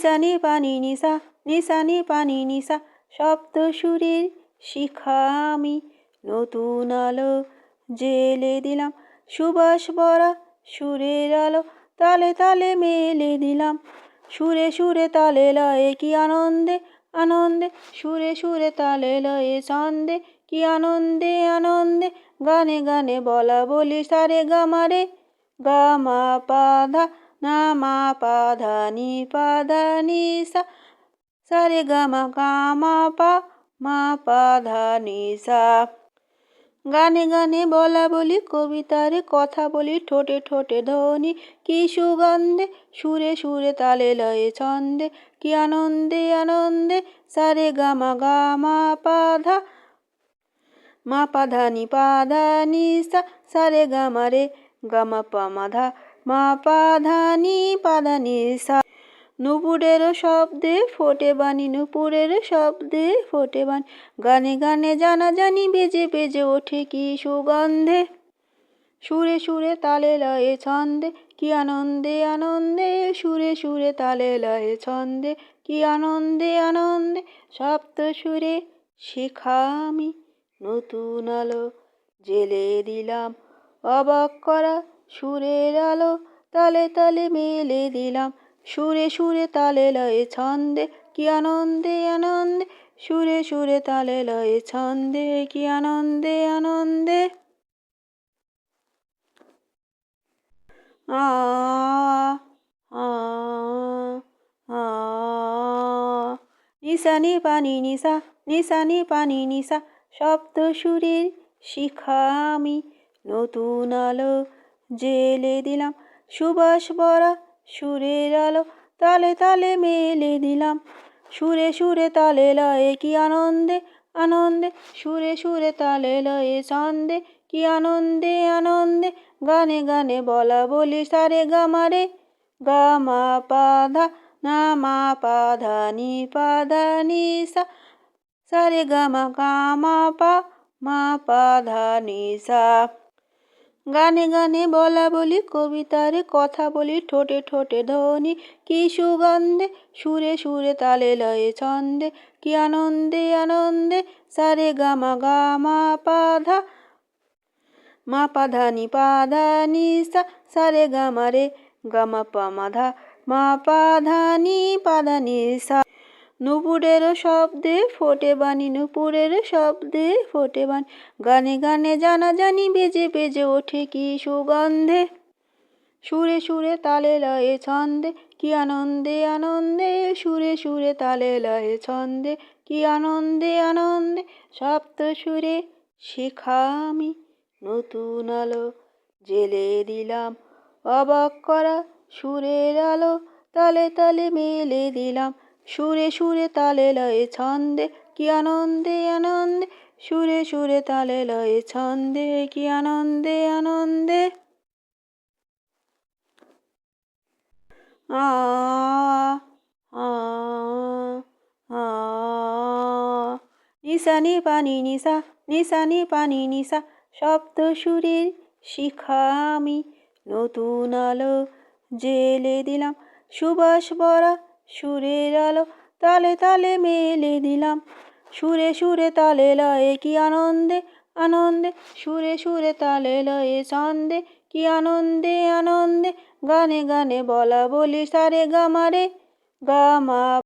নিশানি পানি নিশা নিশানি পানি নিশা সপ্ত সুরের শিখা আমি। নতুন আলো জেলে দিলাম, সুবাস বরা সুরের আলো তালে তালে মেলে দিলাম। সুরে সুরে তালে লয়ে কি আনন্দে আনন্দে। সুরে সুরে তালে লয়ে ছন্দে, কি আনন্দে আনন্দে। গানে গানে বলা বলি সারে গামারে, গামা পাধা না মা পাধা নি পাধা নি সা সারে গামা গামা পা মা পাধা নি সা গানে গানে বলা বলি কবিতার কথা বলি ঠোঁটে ঠোঁটে ধ্বনি কি সুগন্ধে, সুরে সুরে তালে লয়ে ছন্দে, কি আনন্দে আনন্দে সারে গামা গামা পাধা মা পাধা নি পাধা নি সা সারে গামা রে গামা পা মাধা। মা পাধানি পাধানি সা। নুপুরের শব্দে ফোটে বাণী, নুপুরের শব্দে ফোটে বাণী। গানে গানে জানা জানি বেজে বেজে ওঠে কি সুগন্ধে। সুরে সুরে তালে লয়ে ছন্দে, কি আনন্দে আনন্দে। সুরে সুরে তালে লয়ে ছন্দে, কি আনন্দে আনন্দে। সপ্ত সুরে শিখামি, নতুন আলো জেলে দিলাম অবাক করা সুরের আলো তালে তালে মেলে দিলাম। সুরে সুরে তালে লয়ে ছন্দে কি আনন্দে আনন্দে। সুরে সুরে তালে লয়ে ছন্দে কি আনন্দে আনন্দে। আ পানি নিশা নিশানি পানি নিশা। সপ্ত সুরের শিখা আমি নতুন আলো জেলে দিলাম, সুবাস বরা সুরের আলো তালে তালে মেলে দিলাম। সুরে সুরে তালে লয়ে কি আনন্দে আনন্দে। সুরে সুরে তালে লয়ে ছন্দে, কি আনন্দে আনন্দে। গানে গানে বলা বলি সারে গামারে গামা পাধা না মা পাধা নি পাধা নি সা। সারে গামা গামা পা, মা পাধা নি সা। গানে গানে বলা বলি, কবিতার কথা বলি, ঠোঁটে ঠোঁটে ধ্বনি। কি সুগন্ধে, সুরে সুরে তালে লয়ে ছন্দে, কি আনন্দে আনন্দে সারে গামা গামা পাধা। মা পাধা নি পাধা সা, সারে গামা রে গামা পা মাধা। মা পাধা নি পাধা সা। নুপুরের শব্দে ফোটে বাণী, নুপুরের শব্দে ফোটে বাণী। গানে গানে জানা জানি বেজে বেজে ওঠে কি সুগন্ধে। সুরে সুরে তালে লয়ে ছন্দে, কি আনন্দে আনন্দে। সুরে সুরে তালে লয়ে ছন্দে, কি আনন্দে আনন্দে। সপ্ত সুরে শিখামি, নতুন আলো জেলে দিলাম। অবাক করা সুরের আলো, তালে তালে মেলে দিলাম। সুরে সুরে তালে লয়ে ছন্দে, কি আনন্দে আনন্দে। সুরে সুরে তালে লয়ে ছন্দে, কি আনন্দে আনন্দে। আ পানি নিশা নিশানি পানি নিশা সপ্ত সুরের শিখা আমি। নতুন আলো জেলে দিলাম, সুবাস ভরা সুরের আলো তালে তালে মেলে দিলাম। সুরে সুরে তালে লয়ে কি আনন্দে আনন্দে। সুরে সুরে তালে লয়ে ছন্দে, কি আনন্দে আনন্দে। গানে গানে বলা বলি সারে গামারে গামা